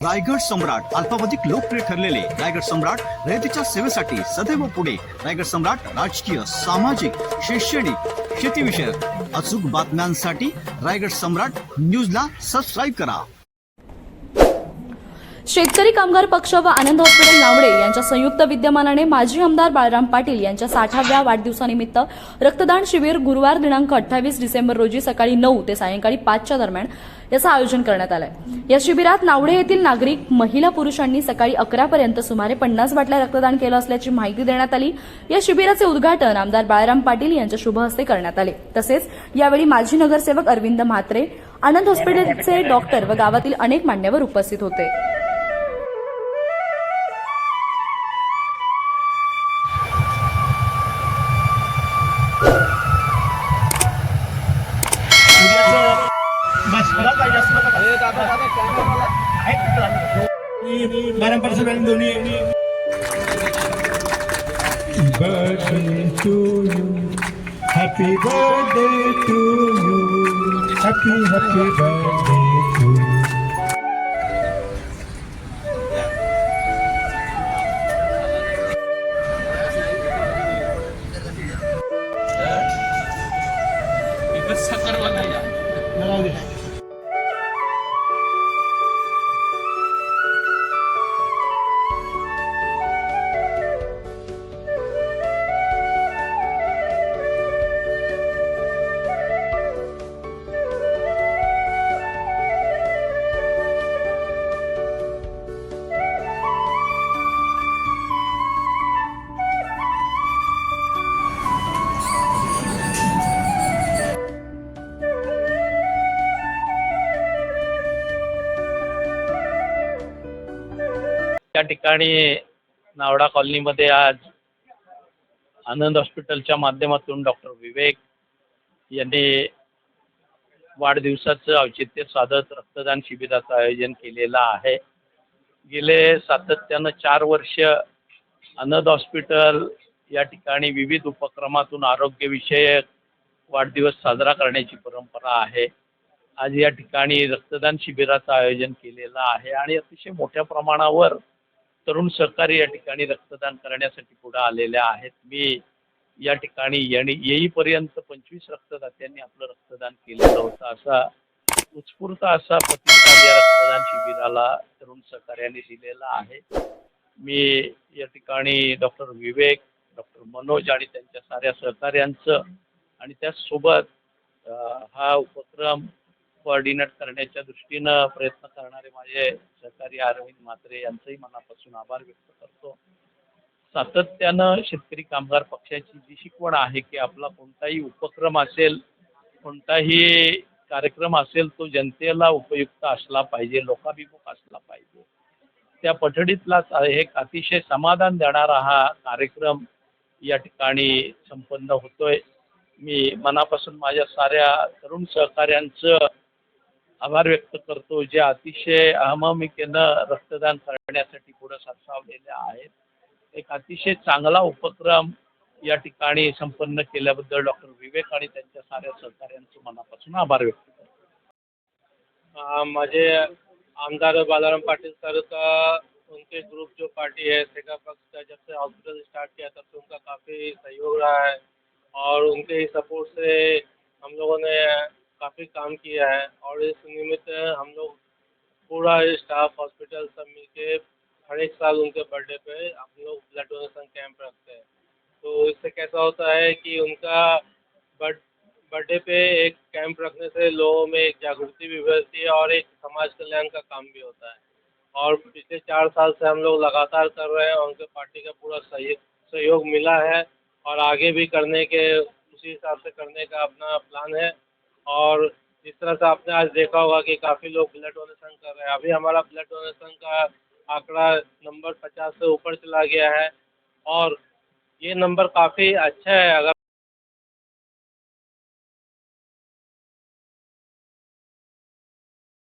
रायगड सम्राट अल्पावधिक लोकप्रिय ठरलेले रायगड सम्राट रयतेच्या सेवेसाठी सदैव पुढे. रायगड सम्राट राजकीय सामाजिक शैक्षणिक शेतीविषयक अचूक बातम्यांसाठी रायगड सम्राट न्यूजला सबस्क्राईब करा. शेतकरी कामगार पक्ष व आनंद हॉस्पिटल नावडे यांच्या संयुक्त विद्यमानाने माजी आमदार बाळराम पाटील यांच्या साठाव्या वाढदिवसानिमित्त रक्तदान शिबिर गुरुवार दिनांक अठ्ठावीस डिसेंबर रोजी सकाळी नऊ ते सायंकाळी पाचच्या दरम्यान याचं आयोजन करण्यात आलंय. या शिबिरात नावडे येथील नागरिक महिला पुरुषांनी सकाळी अकरापर्यंत सुमारे पन्नास बाटल्या रक्तदान केलं असल्याची माहिती देण्यात आली. या शिबिराचे उद्घाटन आमदार बाळराम पाटील यांच्या शुभ हस्ते करण्यात आले. तसेच यावेळी माजी नगरसेवक अरविंद म्हात्रे आनंद हॉस्पिटलचे डॉक्टर व गावातील अनेक मान्यवर उपस्थित होते. Barang persembahan dunia ini. Birthday to you, happy birthday to you, happy happy birthday to you. sakar lagi ya. एका ठिकाणी नावडा कॉलनीमध्ये आज आनंद हॉस्पिटलच्या माध्यमातून डॉक्टर विवेक यांनी वाढदिवसाचं औचित्य साधत रक्तदान शिबिराचं आयोजन केलेलं आहे. गेले सातत्यानं चार वर्ष आनंद हॉस्पिटल या ठिकाणी विविध उपक्रमातून आरोग्यविषयक वाढदिवस साजरा करण्याची परंपरा आहे. आज या ठिकाणी रक्तदान शिबिराचं आयोजन केलेलं आहे आणि अतिशय मोठ्या प्रमाणावर तरुण सहकारी या ठिकाणी रक्तदान करण्यासाठी पुढे आलेल्या आहेत. मी या ठिकाणी येणे येईपर्यंत पंचवीस रक्तदात्यांनी आपलं रक्तदान केलेलं होतं. असा उत्स्फूर्त असा प्रतिसाद या रक्तदान शिबिराला तरुण सहकार्याने दिलेला आहे. मी या ठिकाणी डॉक्टर विवेक डॉक्टर मनोज आणि त्यांच्या साऱ्या सहकार्यांचं आणि त्याचसोबत हा उपक्रम कोऑर्डिनेट करण्याच्या दृष्टीनं प्रयत्न करणारे माझे सहकारी अरविंद म्हात्रे यांचंही मनापासून आभार व्यक्त करतो. सातत्यानं शेतकरी कामगार पक्षाची जी शिकवण आहे की आपला कोणताही उपक्रम असेल कोणताही कार्यक्रम असेल तो जनतेला उपयुक्त असला पाहिजे लोकाभिमुख असला पाहिजे. त्या पठडीतलाच एक अतिशय समाधान देणारा हा कार्यक्रम या ठिकाणी संपन्न होतोय. मी मनापासून माझ्या साऱ्या तरुण सहकाऱ्यांचं आभार व्यक्त करतो जे अतिशय अहममिकेनं रक्तदान करण्यासाठी पुढे सरसावलेले आहेत. एक अतिशय चांगला उपक्रम या ठिकाणी संपन्न केल्याबद्दल डॉक्टर विवेक आणि त्यांच्या साऱ्या सहकार्यांचे मनापासून आभार व्यक्त करतो. माझे आमदार बालाराम पाटिल सर का उनके ग्रुप जो पार्टी है सेगा पक्ष का जब से हॉस्पिटल स्टार्ट किया तब से उनका काफ़ी सहयोग रहा है और उनके ही सपोर्ट से हम लोगों ने काफ़ी काम किया है और इस निमित्त हम लोग पूरा स्टाफ हॉस्पिटल सब मिलके हर एक साल उनके बर्थडे पे हम लोग ब्लड डोनेशन कैंप रखते हैं। तो इससे कैसा होता है कि उनका बर्थ बर्थडे पे एक कैंप रखने से लोगों में एक जागृति भी बढ़ती है और एक समाज कल्याण का काम भी होता है। और पिछले चार साल से हम लोग लगातार कर रहे हैं और उनके पार्टी का पूरा सहयोग सहयोग मिला है और आगे भी करने के, उसी हिसाब से करने का अपना प्लान है। और जिस तरह से आपने आज देखा होगा कि काफ़ी लोग ब्लड डोनेशन कर रहे हैं। अभी हमारा ब्लड डोनेशन का आंकड़ा नंबर पचास से ऊपर चला गया है और ये नंबर काफ़ी अच्छा है। अगर